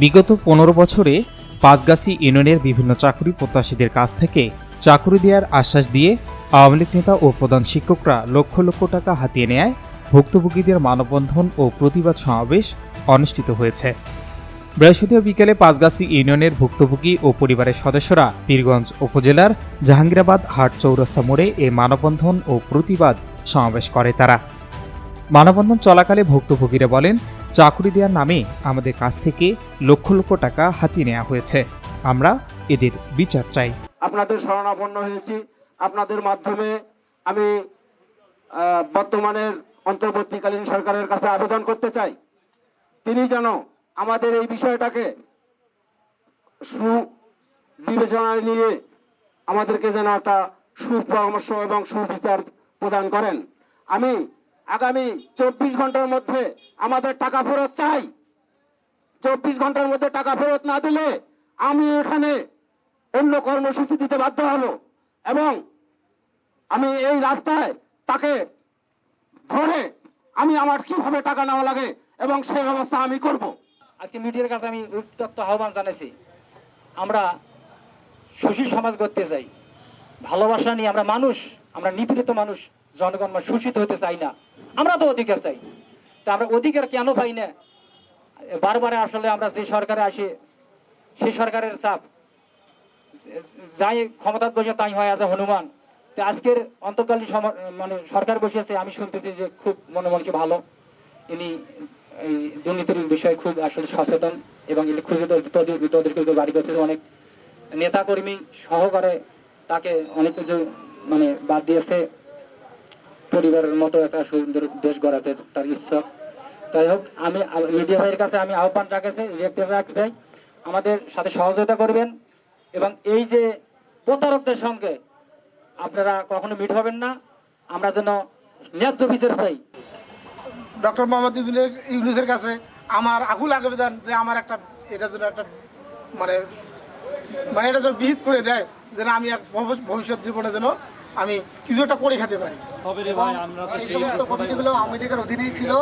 বিগত পনেরো বছরে পাঁচগাছি ইউনিয়নের বিভিন্ন চাকরি প্রত্যাশীদের কাছ থেকে চাকরি দেওয়ার আশ্বাস দিয়ে আওয়ামী লীগ নেতা ও প্রধান শিক্ষকরা লক্ষ লক্ষ টাকা হাতিয়ে নেয় ভুক্তভোগীদের মানববন্ধন ও প্রতিবাদ সমাবেশ অনুষ্ঠিত হয়েছে। বৃহস্পতিবার বিকেলে পাঁচগাছি ইউনিয়নের ভুক্তভোগী ও পরিবারের সদস্যরা পীরগঞ্জ উপজেলার জাহাঙ্গীরাবাদ হাট চৌরাস্তা মোড়ে এ মানববন্ধন ও প্রতিবাদ সমাবেশ করে তারা। মানববন্ধন চলাকালে ভুক্তভোগীরা বলেন চাকরি দেওয়ার নামে আমাদের কাছ থেকে লক্ষ লক্ষ টাকা হাতিয়ে নেওয়া হয়েছে। আমরা এদের বিচার চাই। আপনাদের শরণাপন্ন হয়েছি। আপনাদের মাধ্যমে আমি বর্তমানের অন্তর্বর্তীকালীন সরকারের কাছে আবেদন করতে চাই। তিনি যেন আমাদের এই বিষয়টাকে সু বিবেচনায় নিয়ে আমাদেরকে যেন একটা সুপরামর্শ এবং সুবিচার প্রদান করেন। আমি আগামী চব্বিশ ঘণ্টার মধ্যে আমাদের টাকা ফেরত চাই। চব্বিশ ঘণ্টার মধ্যে টাকা ফেরত না দিলে আমি এখানে অন্য কর্মসূচি দিতে বাধ্য হব এবং আমি এই রাস্তায় তাকে ধরে আমি আমার কীভাবে টাকা নেওয়া লাগে এবং সে ব্যবস্থা আমি করব। আজকে মিডিয়ার কাছে আমি উত্তপ্ত আহ্বান জানাইছি, আমরা সুশীল সমাজ করতে চাই। ভালোবাসা নিয়ে আমরা মানুষ, আমরা নিপীড়িত মানুষ জনগণ আমরা শোষিত হতে চাই না। আমরা তো অধিকার চাই। তা আমরা অধিকার কেন পাই না? বারবার আসলে আমরা যে সরকারে আসি সেই সরকারের চাপ। যাই ক্ষমতার বসে তাই হয় আজ হনুমান। তো আজকের অন্তর্কালীন মানে সরকার বসেছে আমি শুনতেছি যে খুব মনে মনে ভালো। ইনি দুর্নীতির বিষয়ে খুব আসলে সচেতন এবং ইনি খুঁজে তো- বাড়ি করছে অনেক নেতা কর্মী সহকারে তাকে অনেক কিছু মানে বাদ দিয়েছে। পরিবারের মতো একটা সুন্দর দেশ গড়াতে তার ইচ্ছা। যাই হোক, আমি মিডিয়া ভাইয়ের কাছে আমি আহ্বান রাখেছি রেখতে চাই। আমাদের সাথে সহযোগিতা করবেন এবং এই যে প্রতারকদের সঙ্গে আপনারা কখনো মিট হবেন না, আমরা যেন ন্যায্য বিচার পাই। ডক্টর মোহাম্মদ ইউনুসের ইউনুসের কাছে আমার আকুল আবেদন যে আমার একটা এটা যেন একটা মানে মানে এটা যেন বিহিত করে দেয়, যেন আমি এক ভবিষ্যৎ জীবনে যেন আমি কিছু একটা করে খেতে পারি। সেই সমস্ত কমিটিগুলো আওয়ামী লীগের অধীনেই ছিল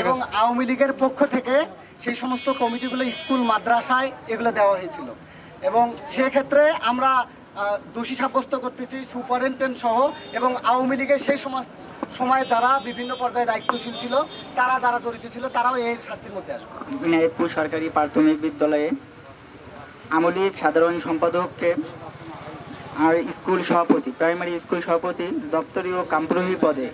এবং আওয়ামী লীগের পক্ষ থেকে সেই সমস্ত কমিটিগুলো স্কুল মাদ্রাসায় এগুলো দেওয়া হয়েছিল। এবং সেক্ষেত্রে আমরা দোষী সাব্যস্ত করতেছি সুপারিনটেন্ডেন্ট সহ এবং আওয়ামী লীগের সেই সমাজ সময়ে যারা বিভিন্ন পর্যায়ে দায়িত্বশীল ছিল তারা যারা জড়িত ছিল তারাও এই শাস্তির মধ্যে আসবে বিনায়কপুর সরকারি প্রাথমিক বিদ্যালয়ে আমলিক সাধারণ সম্পাদককে আর স্কুল সভাপতি প্রাইমারি স্কুল সভাপতি দপ্তরি ও কামপ্রহী পদে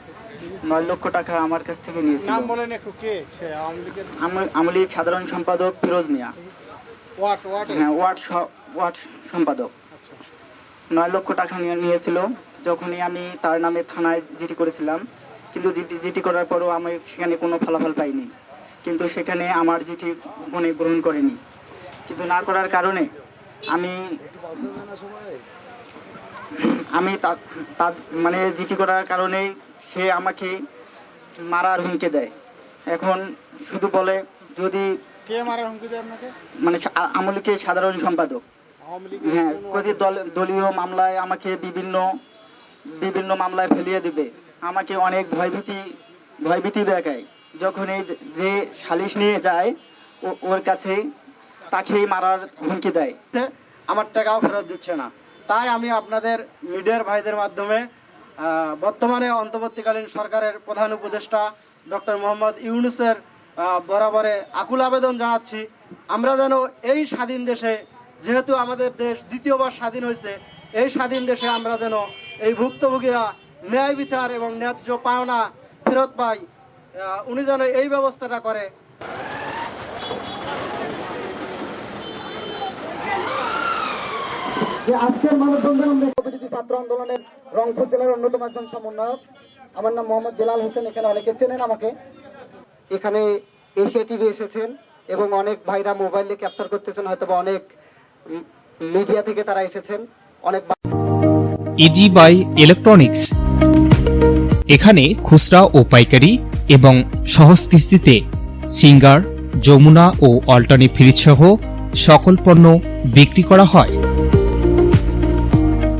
নয় লক্ষ টাকা আমার কাছ থেকে নিয়েছিল। নাম বলেন একটু কে? সে আওয়ামী লীগের? আম- আমলিক সাধারণ সম্পাদক ফিরোজ মিয়া। হ্যাঁ ওয়ার্ড ওয়ার্ড সম্পাদক। নয় লক্ষ টাকা নিয়েছিল যখনই আমি তার নামে থানায় জিটি করেছিলাম। কিন্তু জিটি জিডি করার পরও আমি সেখানে কোনো ফলাফল পাইনি। কিন্তু সেখানে আমার জিডি মনে গ্রহণ করেনি। কিন্তু না করার কারণে আমি আমি তা- মানে জিডি করার কারণে সে আমাকে মারার হুমকি দেয়। এখন শুধু বলে যদি কে মারার হুমকি দেয় আপনাকে? মানে আমলিকের সাধারণ সম্পাদক। হ্যাঁ দলীয় মামলায় আমাকে বিভিন্ন বিভিন্ন মামলায় ফেলিয়ে দিবে আমাকে অনেক ভয়ভীতি ভয়ভীতি দেখায়। যখন এই যে- সালিশ নিয়ে যায় ও- ওর কাছে তাকেই মারার হুমকি দেয়। আমার টাকাও ফেরত দিচ্ছে না। তাই আমি আপনাদের মিডিয়ার ভাইদের মাধ্যমে বর্তমানে অন্তর্বর্তীকালীন সরকারের প্রধান উপদেষ্টা ডক্টর মোহাম্মদ ইউনুসের বরাবরে আকুল আবেদন জানাচ্ছি। আমরা যেন এই স্বাধীন দেশে, যেহেতু আমাদের দেশ দ্বিতীয়বার স্বাধীন হয়েছে, এই স্বাধীন দেশে আমরা যেন এই ভুক্তভোগীরা ন্যায় বিচার এবং ন্যায্য পাওনা ফেরত পাই উনি যেন এই ব্যবস্থাটা করে। যে আজকের মানববন্ধন আমরা ছাত্র আন্দোলনের রংপুর জেলার অন্যতম একজন সমন্বয়ক। আমার নাম মোহাম্মদ বেলাল হোসেন, এখানে অনেকে চেনেন আমাকে। এখানে এশিয়া টিভি এসেছেন এবং অনেক ভাইরা মোবাইলে ক্যাপচার করতেছেন হয়তো অনেক মিডিয়া থেকে তারা এসেছেন। অনেক ইজি বাই ইলেকট্রনিক্স এখানে খুচরা ও পাইকারি এবং সহজ কিস্তিতে সিঙ্গার, যমুনা ও অল্টারনেট ফ্রিজ সহ সকল পণ্য বিক্রি করা হয়।